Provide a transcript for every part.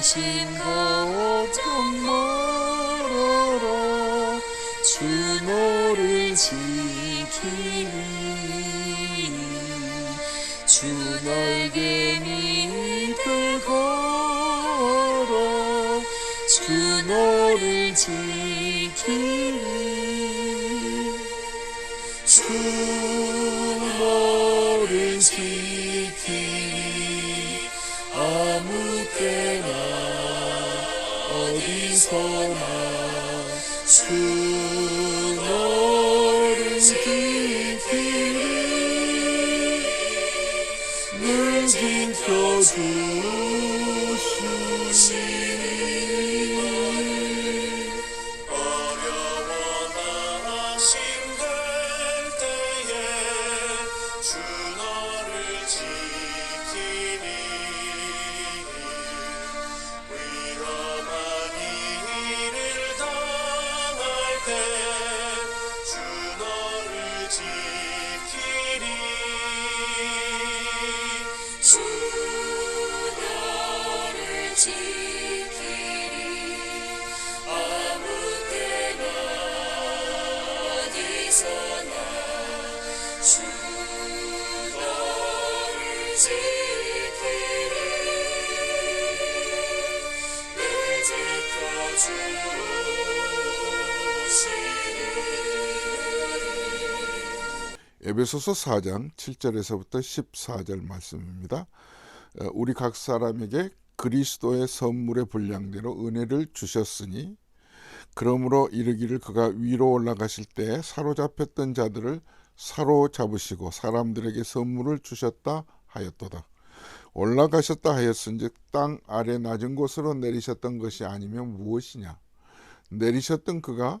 근심 걱정 말아라 주 너를 지키리 주 날개 지키리 늘 에베소서 4장 7절에서부터 14절 말씀입니다. 어, 우리 각 사람에게 그리스도의 선물의 분량대로 은혜를 주셨으니 그러므로 이르기를 그가 위로 올라가실 때 사로잡혔던 자들을 사로잡으시고 사람들에게 선물을 주셨다 하였도다. 올라가셨다 하였은즉 땅 아래 낮은 곳으로 내리셨던 것이 아니면 무엇이냐? 내리셨던 그가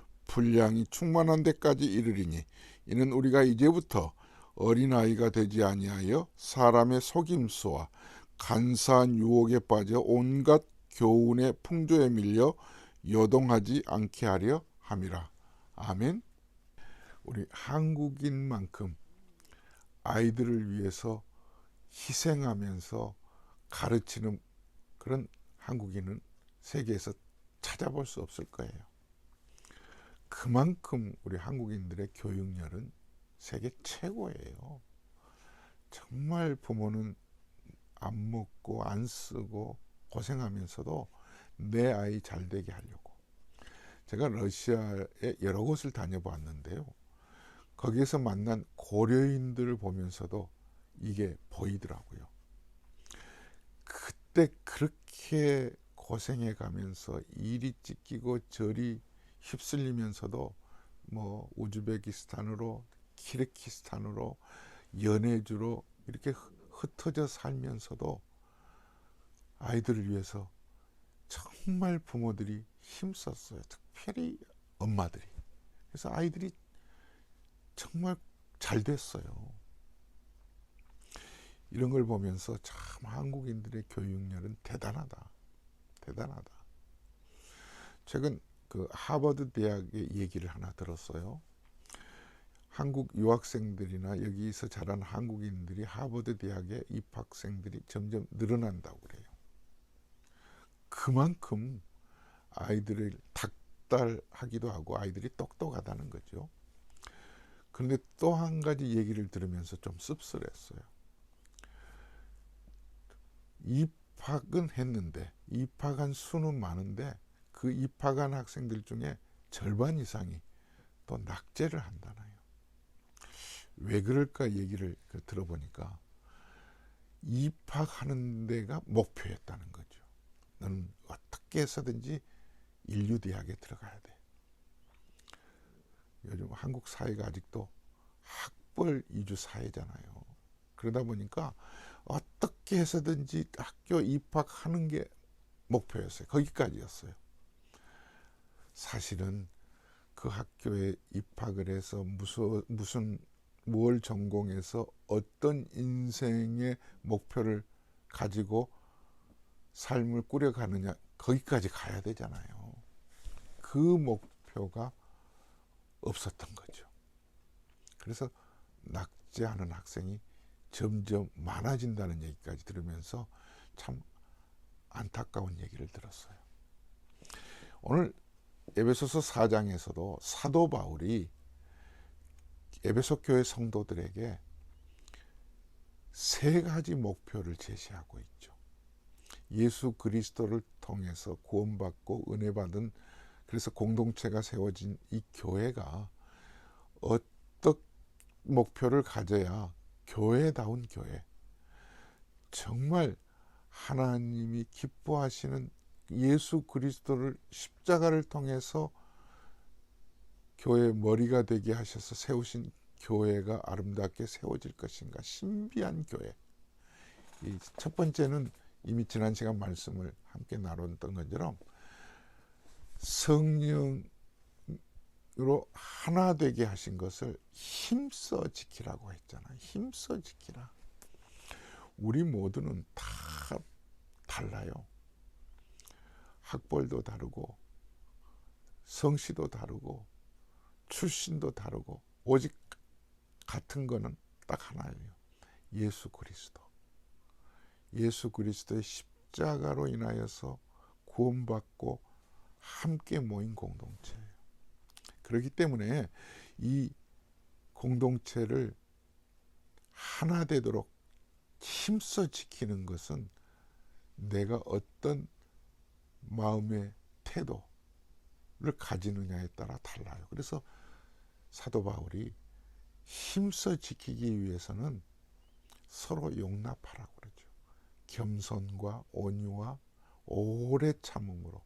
분량이 충만한 데까지 이르리니 이는 우리가 이제부터 어린아이가 되지 아니하여 사람의 속임수와 간사한 유혹에 빠져 온갖 교훈의 풍조에 밀려 요동하지 않게 하려 함이라. 아멘. 우리 한국인만큼 아이들을 위해서 희생하면서 가르치는 그런 한국인은 세계에서 찾아볼 수 없을 거예요. 그만큼 우리 한국인들의 교육열은 세계 최고예요. 정말 부모는 안 먹고 안 쓰고 고생하면서도 내 아이 잘 되게 하려고. 제가 러시아에 여러 곳을 다녀봤는데요. 거기에서 만난 고려인들을 보면서도 이게 보이더라고요. 그때 그렇게 고생해 가면서 일이 찢기고 저리 휩쓸리면서도 뭐 우즈베키스탄으로 키르키스탄으로 연해주로 이렇게 흩어져 살면서도 아이들을 위해서 정말 부모들이 힘썼어요. 특별히 엄마들이. 그래서 아이들이 정말 잘 됐어요. 이런 걸 보면서 참 한국인들의 교육열은 대단하다. 대단하다. 최근 그 하버드 대학의 얘기를 하나 들었어요. 한국 유학생들이나 여기서 자란 한국인들이 하버드 대학의 입학생들이 점점 늘어난다고 그래요. 그만큼 아이들을 닥달하기도 하고 아이들이 똑똑하다는 거죠. 그런데 또 한 가지 얘기를 들으면서 좀 씁쓸했어요. 입학은 했는데 입학한 수는 많은데 그 입학한 학생들 중에 절반 이상이 또 낙제를 한다나요. 왜 그럴까 얘기를 그 들어보니까 입학하는 데가 목표였다는 거죠. 너는 어떻게 해서든지 인류 대학에 들어가야 돼. 요즘 한국 사회가 아직도 학벌 이주 사회잖아요. 그러다 보니까 어떻게 해서든지 학교 입학하는 게 목표였어요. 거기까지였어요. 사실은 그 학교에 입학을 해서 무슨 무슨 뭘 전공해서 어떤 인생의 목표를 가지고 삶을 꾸려가느냐 거기까지 가야 되잖아요. 그 목표가 없었던 거죠. 그래서 낙제하는 학생이 점점 많아진다는 얘기까지 들으면서 참 안타까운 얘기를 들었어요. 오늘 에베소서 4장에서도 사도 바울이 에베소 교회 성도들에게 세 가지 목표를 제시하고 있죠. 예수 그리스도를 통해서 구원받고 은혜 받은 그래서 공동체가 세워진 이 교회가 어떤 목표를 가져야 교회다운 교회 정말 하나님이 기뻐하시는 예수 그리스도를 십자가를 통해서 교회 머리가 되게 하셔서 세우신 교회가 아름답게 세워질 것인가 신비한 교회 이첫 번째는 이미 지난 시간 말씀을 함께 나눴던 것처럼 성령으로 하나 되게 하신 것을 힘써 지키라고 했잖아요. 힘써 지키라. 우리 모두는 다 달라요. 학벌도 다르고 성씨도 다르고 출신도 다르고 오직 같은 거는 딱 하나예요. 예수 그리스도. 예수 그리스도의 십자가로 인하여서 구원받고 함께 모인 공동체예요. 그렇기 때문에 이 공동체를 하나 되도록 힘써 지키는 것은 내가 어떤 마음의 태도를 가지느냐에 따라 달라요. 그래서 사도 바울이 힘써 지키기 위해서는 서로 용납하라고 그러죠. 겸손과 온유와 오래 참음으로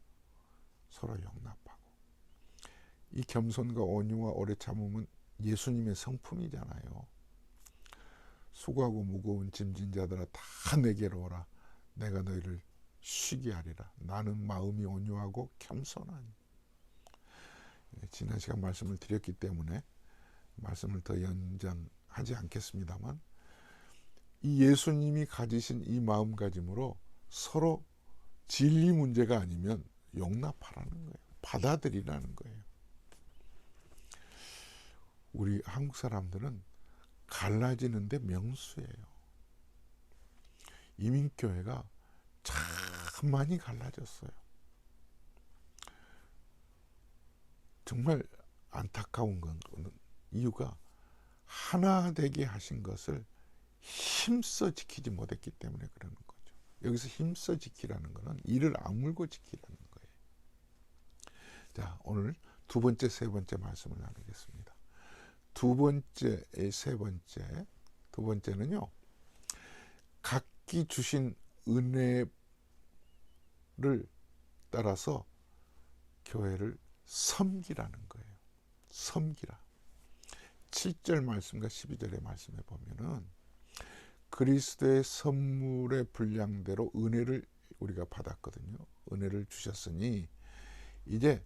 서로 용납하고 이 겸손과 온유와 오래 참음은 예수님의 성품이잖아요. 수고하고 무거운 짐진 자들아 다 내게로 오라. 내가 너희를 쉬게 하리라. 나는 마음이 온유하고 겸손하니. 예, 지난 시간 말씀을 드렸기 때문에 말씀을 더 연장하지 않겠습니다만 이 예수님이 가지신 이 마음가짐으로 서로 진리 문제가 아니면 용납하라는 거예요. 받아들이라는 거예요. 우리 한국 사람들은 갈라지는데 명수예요. 이민교회가 참 많이 갈라졌어요. 정말 안타까운 건 이유가 하나 되게 하신 것을 힘써 지키지 못했기 때문에 그러는 거죠. 여기서 힘써 지키라는 것은 이를 악물고 지키라는 거예요. 자, 오늘 두 번째, 세 번째 말씀을 나누겠습니다. 두 번째, 세 번째, 두 번째는요, 각기 주신 은혜 를 따라서 교회를 섬기라는 거예요. 섬기라. 7절 말씀과 12절의 말씀에 보면은 그리스도의 선물의 분량대로 은혜를 우리가 받았거든요. 은혜를 주셨으니 이제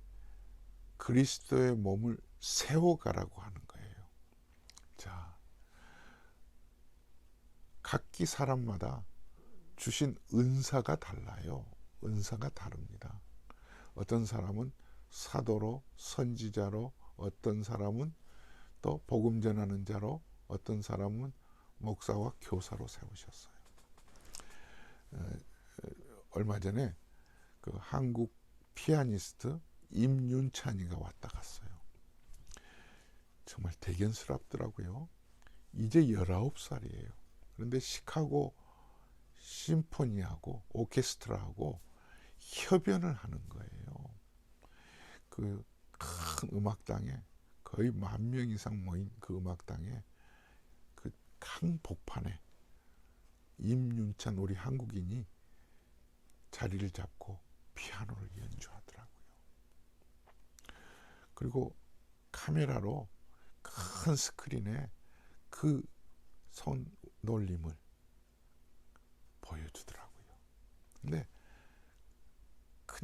그리스도의 몸을 세워가라고 하는 거예요. 자, 각기 사람마다 주신 은사가 달라요. 은사가 다릅니다. 어떤 사람은 사도로, 선지자로, 어떤 사람은 또 복음 전하는 자로, 어떤 사람은 목사와 교사로 세우셨어요. 얼마 전에 그 한국 피아니스트 임윤찬이가 왔다 갔어요. 정말 대견스럽더라고요. 이제 19살이에요. 그런데 시카고 심포니하고 오케스트라하고 협연을 하는 거예요. 그 큰 음악당에 거의 만 명 이상 모인 그 음악당에 그 강복판에 임윤찬 우리 한국인이 자리를 잡고 피아노를 연주하더라고요. 그리고 카메라로 큰 스크린에 그 손 놀림을 보여주더라고요. 근데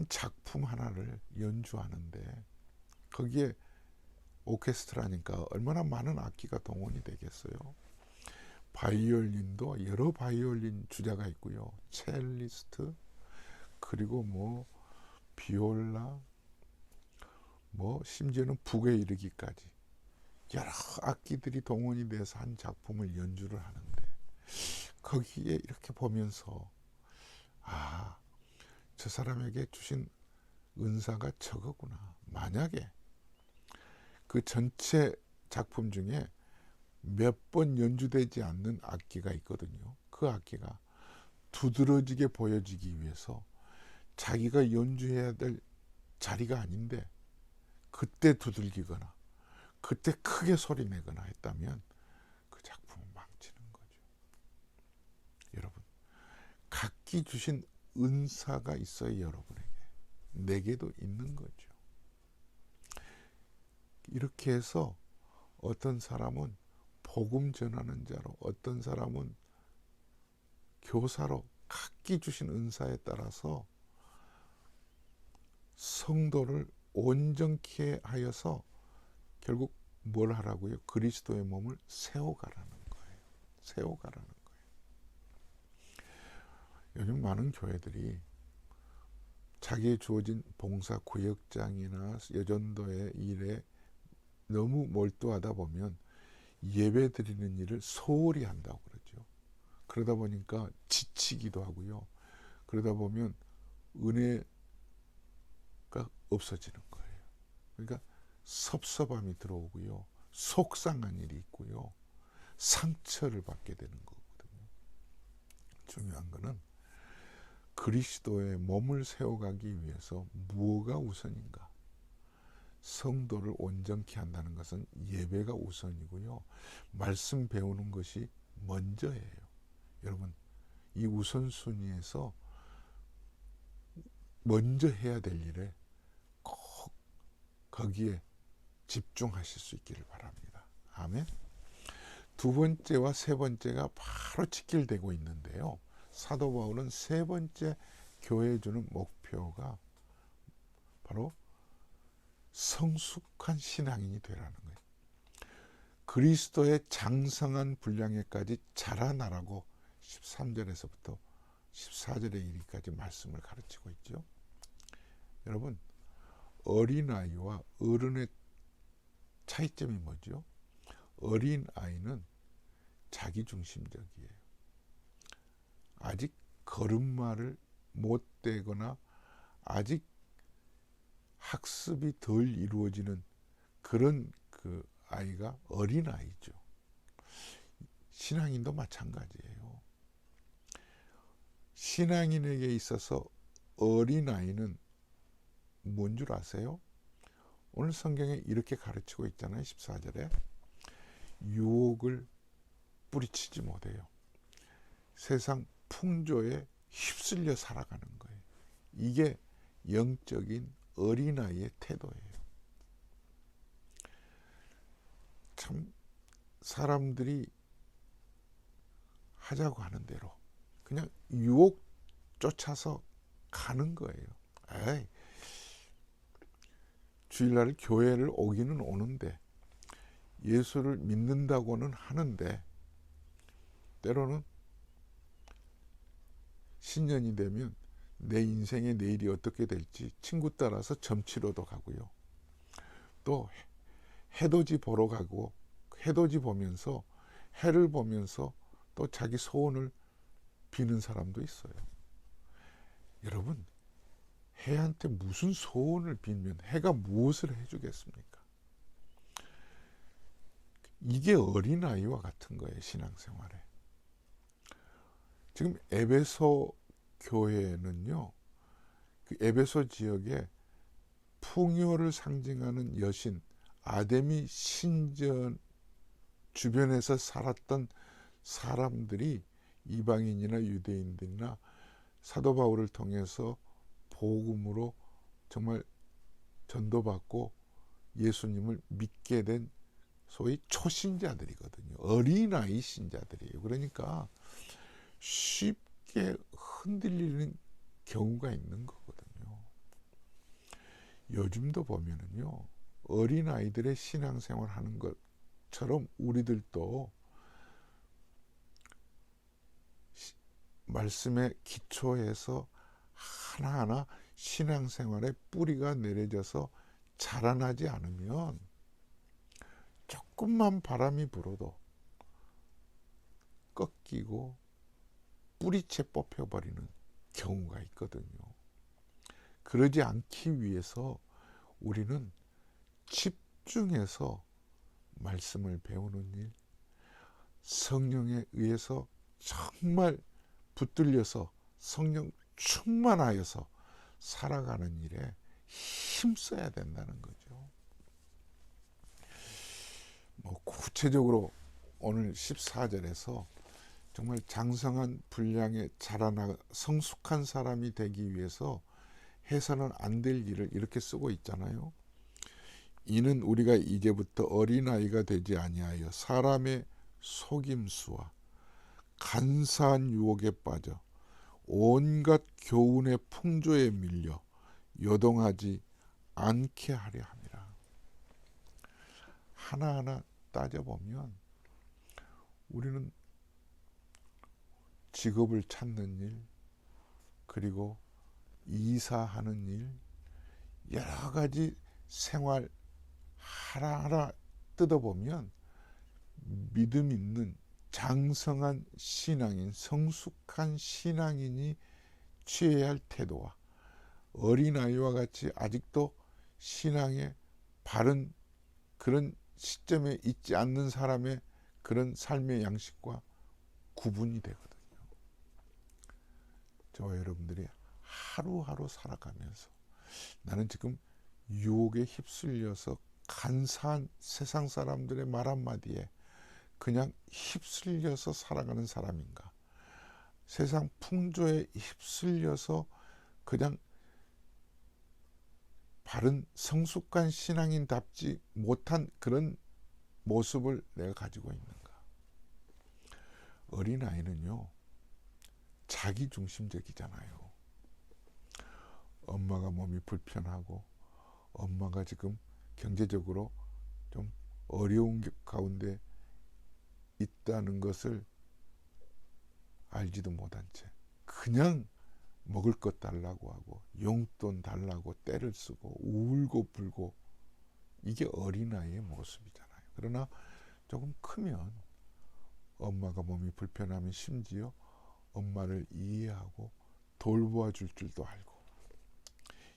작품 하나를 연주하는데 거기에 오케스트라니까 얼마나 많은 악기가 동원이 되겠어요. 바이올린도 여러 바이올린 주자가 있고요. 첼리스트 그리고 뭐 비올라 뭐 심지어는 북에 이르기까지 여러 악기들이 동원이 돼서 한 작품을 연주를 하는데 거기에 이렇게 보면서 아, 저 사람에게 주신 은사가 저거구나. 만약에 그 전체 작품 중에 몇 번 연주되지 않는 악기가 있거든요. 그 악기가 두드러지게 보여지기 위해서 자기가 연주해야 될 자리가 아닌데 그때 두들기거나 그때 크게 소리 내거나 했다면 그 작품은 망치는 거죠. 여러분, 각기 주신 은사가 있어요, 여러분에게. 내게도 있는 거죠. 이렇게 해서 어떤 사람은 복음 전하는 자로, 어떤 사람은 교사로 각기 주신 은사에 따라서 성도를 온전케 하여서 결국 뭘 하라고요? 그리스도의 몸을 세워가라는 거예요. 세워가라는 요. 요즘 많은 교회들이 자기의 주어진 봉사 구역장이나 여전도의 일에 너무 몰두하다 보면 예배 드리는 일을 소홀히 한다고 그러죠. 그러다 보니까 지치기도 하고요. 그러다 보면 은혜가 없어지는 거예요. 그러니까 섭섭함이 들어오고요. 속상한 일이 있고요. 상처를 받게 되는 거거든요. 중요한 거는 그리스도의 몸을 세워가기 위해서 무엇가 우선인가? 성도를 온전케 한다는 것은 예배가 우선이고요. 말씀 배우는 것이 먼저예요. 여러분, 이 우선순위에서 먼저 해야 될 일에 꼭 거기에 집중하실 수 있기를 바랍니다. 아멘. 두 번째와 세 번째가 바로 직결되고 있는데요. 사도 바울은 세 번째 교회에 주는 목표가 바로 성숙한 신앙인이 되라는 거예요. 그리스도의 장성한 분량에까지 자라나라고 13절에서부터 14절에 이르기까지 말씀을 가르치고 있죠. 여러분, 어린아이와 어른의 차이점이 뭐죠? 어린아이는 자기중심적이에요. 아직 걸음마를 못 대거나 아직 학습이 덜 이루어지는 그런 그 아이가 어린 아이죠. 신앙인도 마찬가지예요. 신앙인에게 있어서 어린 아이는 뭔 줄 아세요? 오늘 성경에 이렇게 가르치고 있잖아요. 14절에. 유혹을 뿌리치지 못해요. 세상 풍조에 휩쓸려 살아가는 거예요. 이게 영적인 어린아이의 태도예요. 참 사람들이 하자고 하는 대로 그냥 유혹 쫓아서 가는 거예요. 에이, 주일날 교회를 오기는 오는데 예수를 믿는다고는 하는데 때로는 신년이 되면 내 인생의 내일이 어떻게 될지 친구 따라서 점치러도 가고요. 또 해돋이 보러 가고 해돋이 보면서 해를 보면서 또 자기 소원을 비는 사람도 있어요. 여러분, 해한테 무슨 소원을 빌면 해가 무엇을 해주겠습니까? 이게 어린아이와 같은 거예요, 신앙생활에. 지금 에베소 교회는요, 그 에베소 지역에 풍요를 상징하는 여신 아데미 신전 주변에서 살았던 사람들이 이방인이나 유대인들이나 사도 바울을 통해서 복음으로 정말 전도받고 예수님을 믿게 된 소위 초신자들이거든요. 어린아이 신자들이에요. 그러니까 쉽게 흔들리는 경우가 있는 거거든요. 요즘도 보면은요 어린 아이들의 신앙생활 하는 것처럼 우리들도 시- 말씀에 기초해서 하나하나 신앙생활의 뿌리가 내려져서 자라나지 않으면 조금만 바람이 불어도 꺾이고 뿌리채 뽑혀버리는 경우가 있거든요. 그러지 않기 위해서 우리는 집중해서 말씀을 배우는 일, 성령에 의해서 정말 붙들려서 성령 충만하여서 살아가는 일에 힘써야 된다는 거죠. 뭐 구체적으로 오늘 14절에서 정말 장성한 분량에 자라나 성숙한 사람이 되기 위해서 해서는 안 될 일을 이렇게 쓰고 있잖아요. 이는 우리가 이제부터 어린아이가 되지 아니하여 사람의 속임수와 간사한 유혹에 빠져 온갖 교훈의 풍조에 밀려 요동하지 않게 하려 함이라. 하나하나 따져보면 우리는 직업을 찾는 일, 그리고 이사하는 일, 여러 가지 생활 하나하나 뜯어보면 믿음 있는 장성한 신앙인, 성숙한 신앙인이 취해야 할 태도와 어린아이와 같이 아직도 신앙의 바른 그런 시점에 있지 않는 사람의 그런 삶의 양식과 구분이 되거든요. 저와 여러분들이 하루하루 살아가면서 나는 지금 유혹에 휩쓸려서 간사한 세상 사람들의 말 한마디에 그냥 휩쓸려서 살아가는 사람인가? 세상 풍조에 휩쓸려서 그냥 바른 성숙한 신앙인답지 못한 그런 모습을 내가 가지고 있는가? 어린아이는요, 자기 중심적이잖아요. 엄마가 몸이 불편하고, 엄마가 지금 경제적으로 좀 어려운 게- 가운데 있다는 것을 알지도 못한 채 그냥 먹을 것 달라고 하고 용돈 달라고 때를 쓰고 울고 불고 이게 어린아이의 모습이잖아요. 그러나 조금 크면 엄마가 몸이 불편하면 심지어 엄마를 이해하고 돌보아 줄 줄도 알고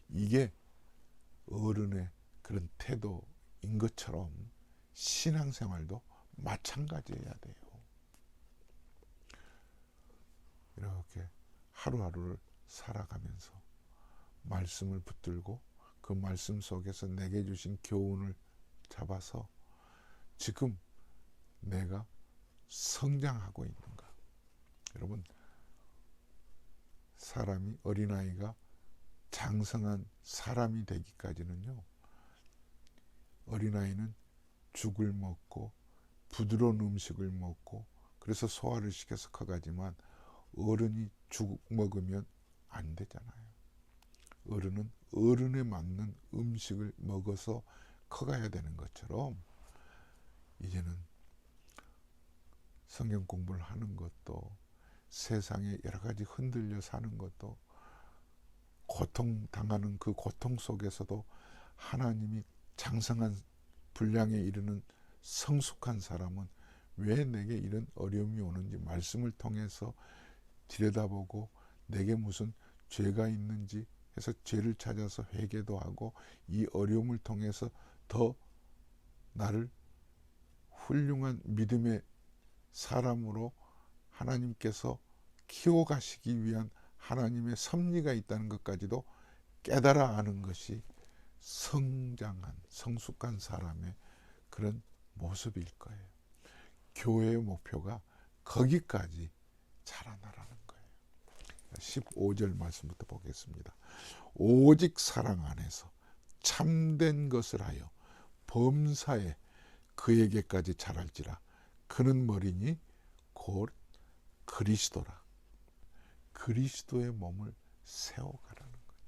이게 어른의 그런 태도인 것처럼 신앙생활도 마찬가지여야 돼요. 이렇게 하루하루를 살아가면서 말씀을 붙들고 그 말씀 속에서 내게 주신 교훈을 잡아서 지금 내가 성장하고 있는가. 여러분, 사람이, 어린아이가 장성한 사람이 되기까지는요, 어린아이는 죽을 먹고 부드러운 음식을 먹고 그래서 소화를 시켜서 커가지만 어른이 죽 먹으면 안 되잖아요. 어른은 어른에 맞는 음식을 먹어서 커가야 되는 것처럼 이제는 성경 공부를 하는 것도 세상에 여러 가지 흔들려 사는 것도 고통 당하는 그 고통 속에서도 하나님이 장성한 분량에 이르는 성숙한 사람은 왜 내게 이런 어려움이 오는지 말씀을 통해서 들여다보고 내게 무슨 죄가 있는지 해서 죄를 찾아서 회개도 하고 이 어려움을 통해서 더 나를 훌륭한 믿음의 사람으로 하나님께서 키워가시기 위한 하나님의 섭리가 있다는 것까지도 깨달아 아는 것이 성장한 성숙한 사람의 그런 모습일 거예요. 교회의 목표가 거기까지 자라나라는 거예요. 15절 말씀부터 보겠습니다. 오직 사랑 안에서 참된 것을 하여 범사에 그에게까지 자랄지라 그는 머리니 곧 그리스도라. 그리스도의 몸을 세워가라는 거죠.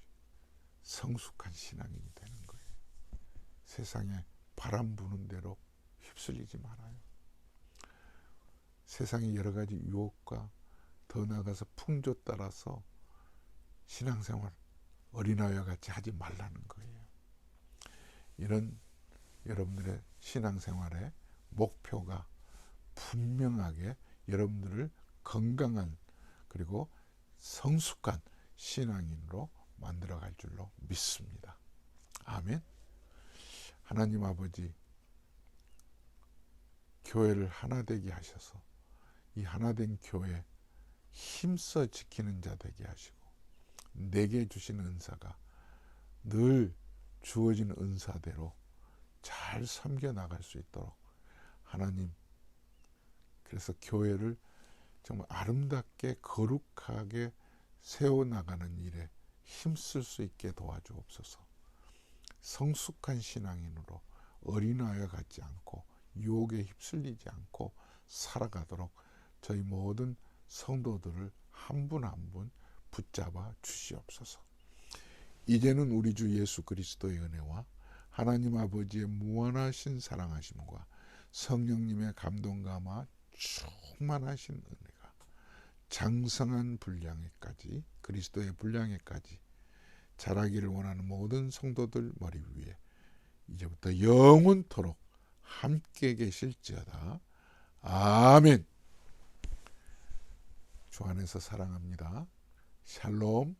성숙한 신앙인이 되는 거예요. 세상에 바람 부는 대로 휩쓸리지 말아요. 세상의 여러 가지 유혹과 더 나아가서 풍조 따라서 신앙생활 어린아이와 같이 하지 말라는 거예요. 이런 여러분들의 신앙생활의 목표가 분명하게 여러분들을 건강한 그리고 성숙한 신앙인으로 만들어 갈 줄로 믿습니다. 아멘. 하나님 아버지 교회를 하나 되게 하셔서 이 하나 된 교회 힘써 지키는 자 되게 하시고 내게 주신 은사가 늘 주어진 은사대로 잘 섬겨 나갈 수 있도록 하나님 그래서 교회를 정말 아름답게 거룩하게 세워 나가는 일에 힘쓸 수 있게 도와주옵소서. 성숙한 신앙인으로 어린아이와 같지 않고 유혹에 휩쓸리지 않고 살아가도록 저희 모든 성도들을 한 분 한 분 붙잡아 주시옵소서. 이제는 우리 주 예수 그리스도의 은혜와 하나님 아버지의 무한하신 사랑하심과 성령님의 감동감화 충만하신 은혜가 장성한 분량에까지 그리스도의 분량에까지 자라기를 원하는 모든 성도들 머리 위에 이제부터 영원토록 함께 계실지어다. 아멘. 주 안에서 사랑합니다. 샬롬.